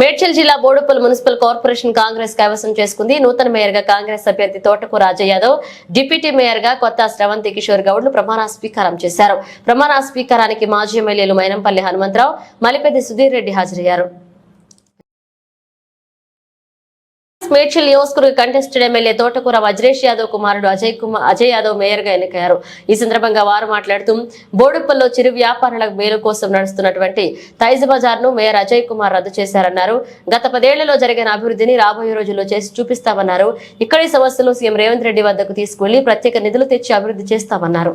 మేడ్చల్ జిల్లా Boduppal municipal corporation Congress కైవసం చేసుకుంది. నూతన మేయర్గా కాంగ్రెస్ అభ్యర్థి తోటకు రాజ యాదవ్ డిప్యూటీ మేయర్గా కొత్త శ్రవంతి కిషోర్ గౌడ్లు ప్రమాణ స్వీకారం చేశారు. ప్రమాణ స్వీకారానికి మాజీ ఎమ్మెల్యేలు మైనంపల్లి హనుమంతరావు మలిపెద్ది సుధీర్ రెడ్డి హాజరయ్యారు. మేడ్చల్ నియోజకవర్గ కంటెస్టెడ్ ఎమ్మెల్యే తోటకూర వజ్రేష్ యాదవ్ కుమారుడు అజయ్ కుమార్ అజయ్ యాదవ్ మేయర్గా ఎన్నికయ్యారు. ఈ సందర్భంగా వారు మాట్లాడుతూ బోడుప్పల్లో చిరు వ్యాపారుల మేలు కోసం నడుస్తున్నటువంటి తైజ్ బజార్ను మేయర్ అజయ్ కుమార్ రద్దు చేశారన్నారు. గత పదేళ్ళలో జరిగిన అభివృద్ధిని రాబోయే రోజుల్లో చేసి చూపిస్తామన్నారు. ఇక్కడి సమస్యలు సీఎం రేవంత్ రెడ్డి వద్దకు తీసుకువెళ్ళి ప్రత్యేక నిధులు తెచ్చి అభివృద్ధి చేస్తామన్నారు.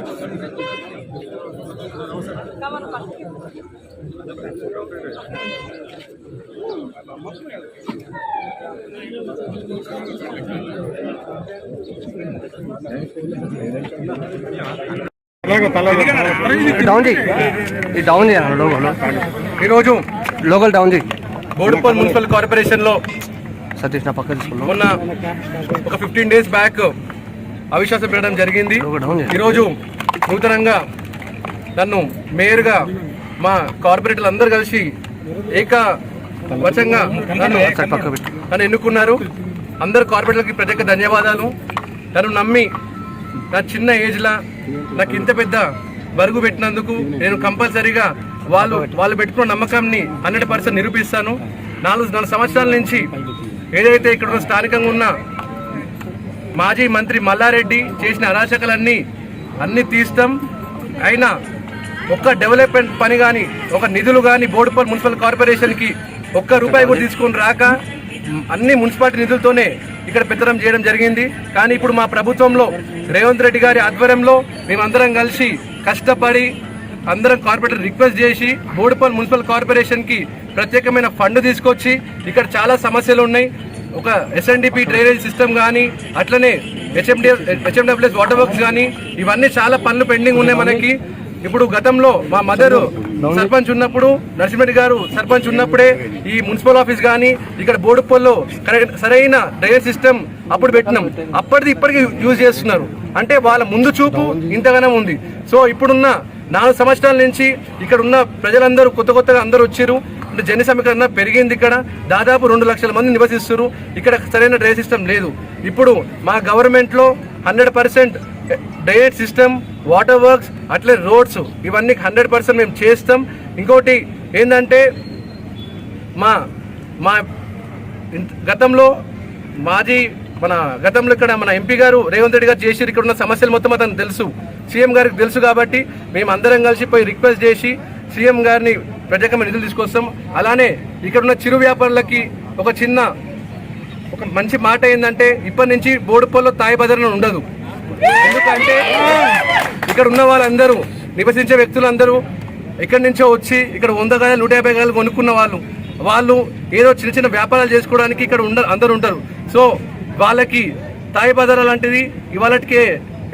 డౌన్ చేయి. ఇది డౌన్ చేయాలి లోగోలో. ఈరోజు లోగల్ డౌన్ చేయి. బోడుపల్ మున్సిపల్ కార్పొరేషన్లో సతీష్ నా పక్క తీసుకున్నాం మొన్న ఒక ఫిఫ్టీన్ డేస్ బ్యాక్ అవిశ్వాసం పెట్టడం జరిగింది. ఈరోజు నూతనంగా నన్ను మేయర్గా మా కార్పొరేటర్లు అందరూ కలిసి ఏక వచంగా నన్ను నన్ను ఎన్నుకున్నారు. అందరు కార్పొరేటర్లకి ప్రత్యేక ధన్యవాదాలు. నన్ను నమ్మి నా చిన్న ఏజ్లా నాకు ఇంత పెద్ద బరుగు పెట్టినందుకు నేను కంపల్సరీగా వాళ్ళు వాళ్ళు పెట్టుకున్న నమ్మకాన్ని హండ్రెడ్ పర్సెంట్ నిరూపిస్తాను. నాలుగు నాలుగు సంవత్సరాల నుంచి ఏదైతే ఇక్కడ స్థానికంగా ఉన్న మాజీ మంత్రి మల్లారెడ్డి చేసిన అరాచకలన్నీ అన్ని తీస్తాం. అయినా ఒక్క డెవలప్మెంట్ పని కానీ ఒక నిధులు కానీ బోడుపల్ మున్సిపల్ కార్పొరేషన్కి ఒక్క రూపాయి కూడా తీసుకొని రాక అన్ని మున్సిపాలిటీ నిధులతోనే ఇక్కడ పెత్తనం చేయడం జరిగింది. కానీ ఇప్పుడు మా ప్రభుత్వంలో రేవంత్ రెడ్డి గారి ఆధ్వర్యంలో మేమందరం కలిసి కష్టపడి అందరం కార్పొరేటర్ రిక్వెస్ట్ చేసి బోడుపల్ మున్సిపల్ కార్పొరేషన్కి ప్రత్యేకమైన ఫండ్ తీసుకొచ్చి ఇక్కడ చాలా సమస్యలు ఉన్నాయి. ఒక ఎస్ఎన్డిపి డ్రైనేజ్ సిస్టమ్ కానీ అట్లనే హెచ్ఎండి హెచ్ఎండబ్ల్యూఎస్ వాటర్ వర్క్స్ కానీ ఇవన్నీ చాలా పనులు పెండింగ్ ఉన్నాయి మనకి. ఇప్పుడు గతంలో మా మదర్ సర్పంచ్ ఉన్నప్పుడు నరసింహరెడ్డి గారు సర్పంచ్ ఉన్నప్పుడే ఈ మున్సిపల్ ఆఫీస్ కానీ ఇక్కడ బోడుపల్లో సరైన డ్రైనేజ్ సిస్టమ్ అప్పుడు పెట్టినాం. అప్పటిది ఇప్పటికి యూజ్ చేస్తున్నారు. అంటే వాళ్ళ ముందు చూపు ఇంతగానే ఉంది. సో ఇప్పుడున్న నాలుగు సంవత్సరాల నుంచి ఇక్కడ ఉన్న ప్రజలందరూ కొత్త కొత్తగా అందరూ వచ్చారు. అంటే జన సమీకరణ పెరిగింది ఇక్కడ. దాదాపు రెండు లక్షల మంది నివసిస్తారు ఇక్కడ సరైన డ్రైనేజ్ సిస్టమ్ లేదు. ఇప్పుడు మా గవర్నమెంట్లో hundred percent drainage system water works అట్లే రోడ్స్ ఇవన్నీ హండ్రెడ్ పర్సెంట్ మేము చేస్తాం. ఇంకోటి ఏంటంటే మా మా గతంలో మాజీ మన గతంలో ఇక్కడ మన ఎంపీ గారు రేవంత్ రెడ్డి గారు చేసి ఇక్కడ ఉన్న సమస్యలు మొత్తం అతను తెలుసు. సీఎం గారికి తెలుసు కాబట్టి మేము అందరం కలిసి పోయి రిక్వెస్ట్ చేసి సీఎం గారిని ప్రత్యేకమైన నిధులు తీసుకొస్తాం. అలానే ఇక్కడ ఉన్న చిరు వ్యాపారులకి ఒక చిన్న ఒక మంచి మాట ఏంటంటే ఇప్పటి నుంచి బోడుపల్లో తాయి ఉండదు. ఎందుకంటే ఇక్కడ ఉన్న వాళ్ళందరూ నివసించే వ్యక్తులందరూ ఇక్కడి నుంచో వచ్చి ఇక్కడ వంద గాయలు నూట యాభై గాయలు కొనుక్కున్న వాళ్ళు. వాళ్ళు ఏదో చిన్న చిన్న వ్యాపారాలు చేసుకోవడానికి ఇక్కడ ఉండ అందరు ఉంటారు. సో వాళ్ళకి తాయి బజార్ లాంటిది ఇవాళకే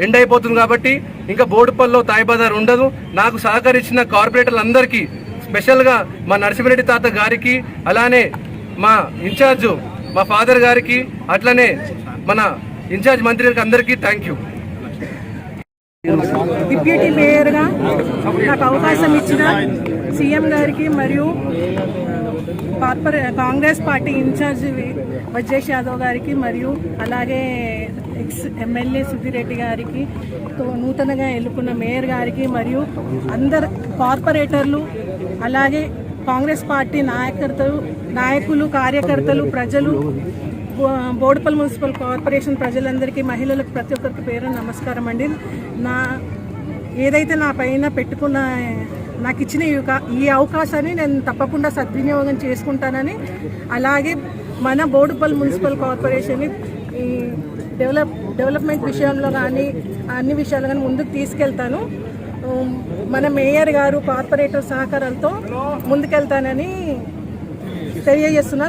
ఎండ్ అయిపోతుంది కాబట్టి ఇంకా బోడుపల్లో తాయి బజార్ ఉండదు. నాకు సహకరించిన కార్పొరేటర్లు అందరికీ స్పెషల్గా మా నరసింహరెడ్డి తాత గారికి అలానే మా ఇన్ఛార్జు మా ఫాదర్ గారికి అట్లనే మన ఇన్ఛార్జ్ మంత్రి గారికి అందరికీ థ్యాంక్ యూ డిప్యూటీ మేయర్గా నాకు అవకాశం ఇచ్చిన సీఎం గారికి మరియు కార్పొరే Congress party in charge Vajresh Yadav గారికి మరియు అలాగే ఎక్స్ ఎమ్మెల్యే సుధిరెడ్డి గారికి నూతనగా నూతనంగా ఎన్నుకున్న మేయర్ గారికి మరియు అందరు కార్పొరేటర్లు అలాగే కాంగ్రెస్ పార్టీ నాయకర్తలు నాయకులు కార్యకర్తలు ప్రజలు బో- బోడుపల్ మున్సిపల్ కార్పొరేషన్ ప్రజలందరికీ మహిళలకు ప్రతి ఒక్కరికి పేరు నమస్కారం అండి. నా ఏదైతే నా పైన పెట్టుకున్న నాకు ఇచ్చిన ఈ అవకాశాన్ని నేను తప్పకుండా సద్వినియోగం చేసుకుంటానని అలాగే మన బోడుపల్ మున్సిపల్ కార్పొరేషన్ని ఈ డెవలప్ డెవలప్మెంట్ విషయంలో కానీ అన్ని విషయాలు కానీ ముందుకు తీసుకెళ్తాను. మన మేయర్ గారు కార్పొరేటర్ సహకారంతో ముందుకెళ్తానని తెలియజేస్తున్నాను.